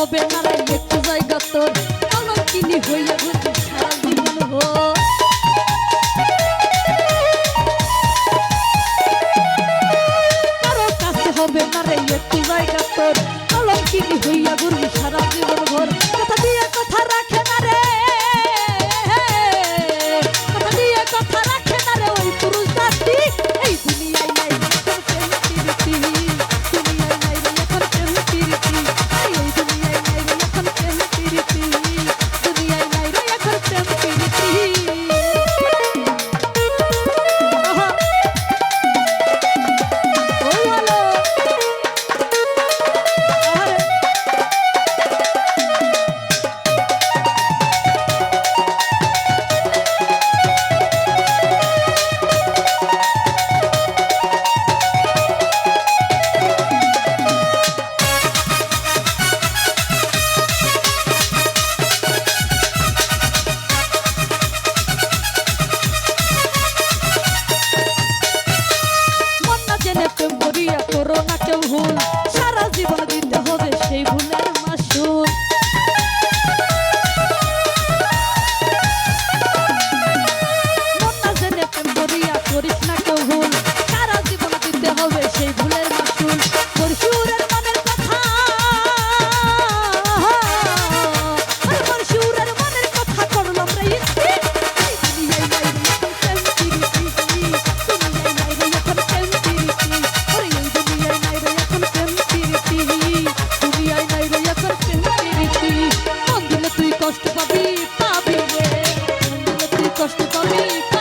হবে নারায় একটু জায়গা তোর আমার কিনি হইয়া কারও কাছে হবে নারায় একটু জায়গা তোর আমার কিনি হইয়া ঘুরবি সারা Tschüss. কষ্ট তুমি